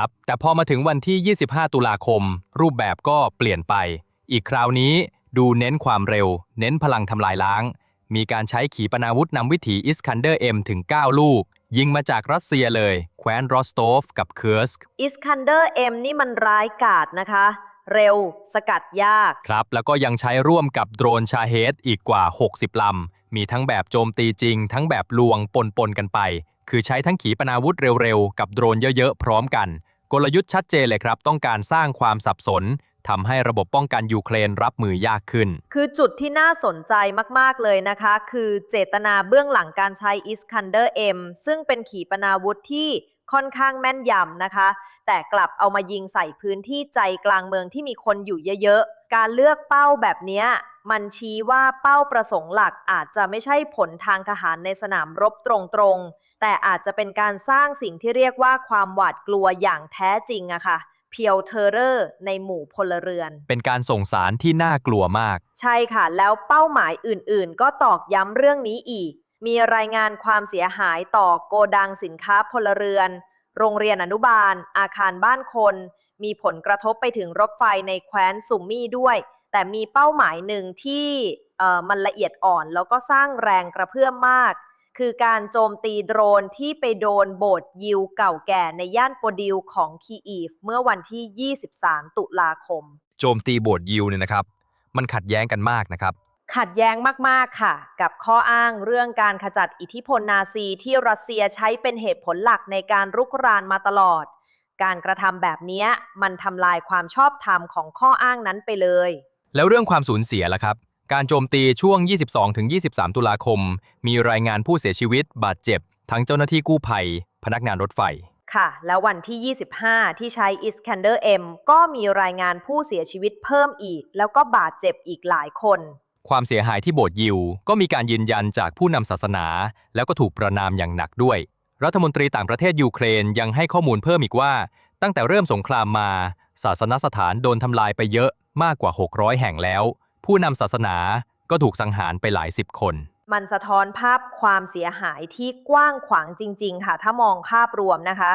ครับแต่พอมาถึงวันที่ 25 ตุลาคม รูปแบบก็เปลี่ยนไป อีกคราวนี้ดูเน้นความเร็ว เน้นพลังทำลายล้าง มีการใช้ขีปนาวุธนำวิถีอิสคันเดอร์เอ็มถึง 9 ลูก ยิงมาจากรัสเซียเลย แคว้นรอสโตฟกับเคิร์สกอิสคันเดอร์เอ็มนี่มันร้ายกาจนะคะ เร็ว สกัดยาก ครับ แล้วก็ยังใช้ร่วมกับโดรนชาเฮดอีกกว่า 60 ลำ มีทั้งแบบโจมตีจริง ทั้งแบบลวงปนปนๆกันไป คือใช้ทั้งขีปนาวุธเร็วๆ กับโดรนเยอะๆ พร้อมกัน กลยุทธ์ชัดเจนเลยครับ ต้องการสร้างความสับสนทำให้ระบบป้องกันยูเครนรับมือยากขึ้น คือจุดที่น่าสนใจมาก ๆ เลยนะคะ คือเจตนาเบื้องหลังการใช้อิสคันเดอร์เอ็มซึ่งเป็นขีปนาวุธที่ค่อนข้างแม่นยำนะคะ แต่กลับเอามายิงใส่พื้นที่ใจกลางเมืองที่มีคนอยู่เยอะๆ การเลือกเป้าแบบนี้มันชี้ว่าเป้าประสงค์หลักอาจจะไม่ใช่ผลทางทหารในสนามรบตรงๆ แต่อาจจะเป็นการสร้างสิ่งที่เรียกว่าความหวาดกลัวอย่างแท้จริงอะค่ะเพียวเทอร์เรอร์ในหมู่พลเรือน เป็นการส่งสารที่น่ากลัวมาก ใช่ค่ะ แล้วเป้าหมายอื่นๆ ก็ตอกย้ำเรื่องนี้อีก มีรายงานความเสียหายต่อโกดังสินค้าพลเรือน โรงเรียนอนุบาล อาคารบ้านคน มีผลกระทบไปถึงรถไฟในแคว้นซุมมี่ด้วย แต่มีเป้าหมายหนึ่งที่เอ่อมันละเอียดอ่อน แล้วก็สร้างแรงกระเพื่อมมาก คือการโจมตีโดรนที่ไปโดนโบสถ์ยิวเก่าแก่ในย่านโปดิวของคีอีฟเมื่อวันที่ 23 ตุลาคม โจมตีโบสถ์ยิวเนี่ยนะครับ มันขัดแย้งกันมากนะครับ ขัดแย้งมากๆค่ะ กับข้ออ้างเรื่องการขจัดอิทธิพลนาซีที่รัสเซียใช้เป็นเหตุผลหลักในการรุกรานมาตลอด การกระทำแบบเนี้ยมันทำลายความชอบธรรมของข้ออ้างนั้นไปเลย แล้วเรื่องความสูญเสียล่ะครับ การโจมตีช่วง 22-23 ตุลาคม มีรายงานผู้เสียชีวิตบาดเจ็บ ทั้งเจ้าหน้าที่กู้ภัย พนักงานรถไฟ ค่ะ แล้ววันที่ 25 ที่ใช้ Iskander M ก็มีรายงานผู้เสียชีวิตเพิ่มอีก แล้วก็บาดเจ็บอีกหลายคน ความเสียหายที่โบสถ์ยิว ก็มีการยืนยันจากผู้นำศาสนา แล้วก็ถูกประนามอย่างหนักด้วย รัฐมนตรีต่างประเทศยูเครนยังให้ข้อมูลเพิ่มอีกว่า ตั้งแต่เริ่มสงครามมา ศาสนสถานโดนทำลายไปเยอะมากกว่า 600 แห่งแล้ว ผู้นำศาสนาก็ถูกสังหารไปหลายสิบคน มันสะท้อนภาพความเสียหายที่กว้างขวางจริง ๆ ค่ะ ถ้ามองภาพรวมนะคะ